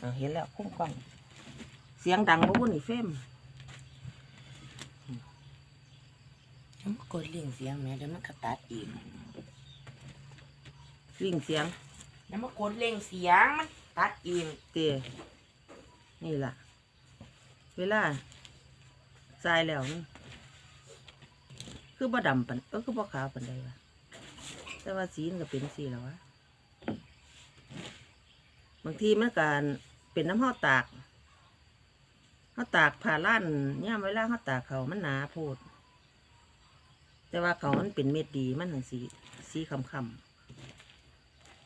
เอาเห็นแล้วคุ้มกล้อง เสียงดังบ่บุนี่เฟมน้ำกดเลี่ยงเสียงแม่เดี๋ยวมันก็ตัดอีกลิ่งเสียงน้ำมากดเลี่ยงเสียงมันตัดอีกเตะนี่ล่ะ เวลาทรายแล้วมันคือบ่ดำปันเออคือบ่ขาวปันใดวะแต่ว่าสีมันก็เป็นสีแล้ววะ บางทีมันการเป็นน้ำห้าตากห้าตากผ่าล้านย่ามเวลาห้าตากเขามันหนาโพด แต่ว่าเขามันเป็นเม็ดดีมันทั้งสีสีคำคำ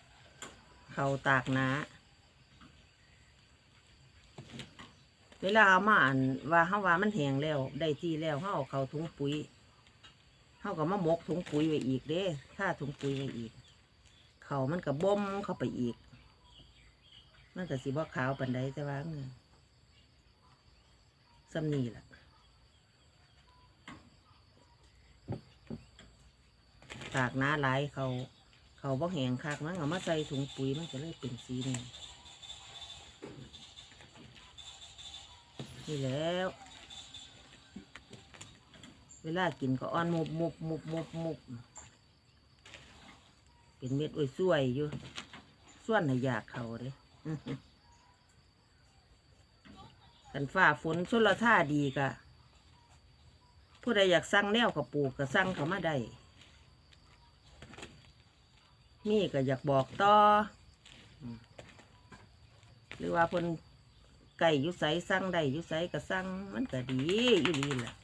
ๆเขาตากหนาเวลาเอามาอ่านว่าเฮาว่ามันแห้งแล้ว ได้ที่แล้วเฮาเอาเข้าถุงปุ๋ยเฮาก็มาหมกถุงปุ๋ยไว้อีกเด้ถ้าถุงปุ๋ยไว้อีก เขามันก็บ่มเข้าไปอีก มันก็สิบ่ขาวปานใดแต่ว่ามันสำนีล่ะตากหน้าหลายเขาเขาบ่แหงคักมันเอามาใส่ถุงปุ๋ยมันก็เลยเป็นสีนี้นี่แล้ว เวลากินก็อ่อนมุบมุบมุบมุบมุบเป็นเม็ดอ้วยสวยอยู่ส่วนให้อยากเขาเลย กันฝ่าฝนชนละท่าดีกะผู้ใดอยากสั่งแนวกับปลูกก็สั่งเขามาได้มีก็อยากบอกต่ออืมหรือว่าเพิ่นไก่อยุไสสั่งได้อยุไสก็สั่งมันก็ดีอีหลีล่ะ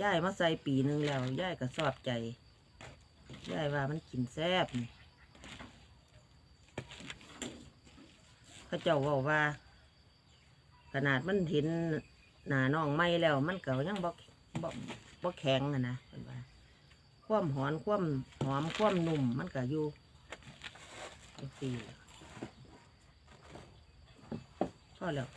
ย่ายมาใส่ปีหนึ่งแล้วย่ายก็ชอบใจย่ายว่ามันกินแซ่บนี่ เขาเจ้าเว่าว่า ขนาดมันเห็นหน้าน้องไม่แล้ว มันเก็ยังบ่บ่บ่แข็งอะนะเพิ่นว่าความหอนความหอมความนุ่มมันก็อยู่จังซี่ล่ะพอแล้ว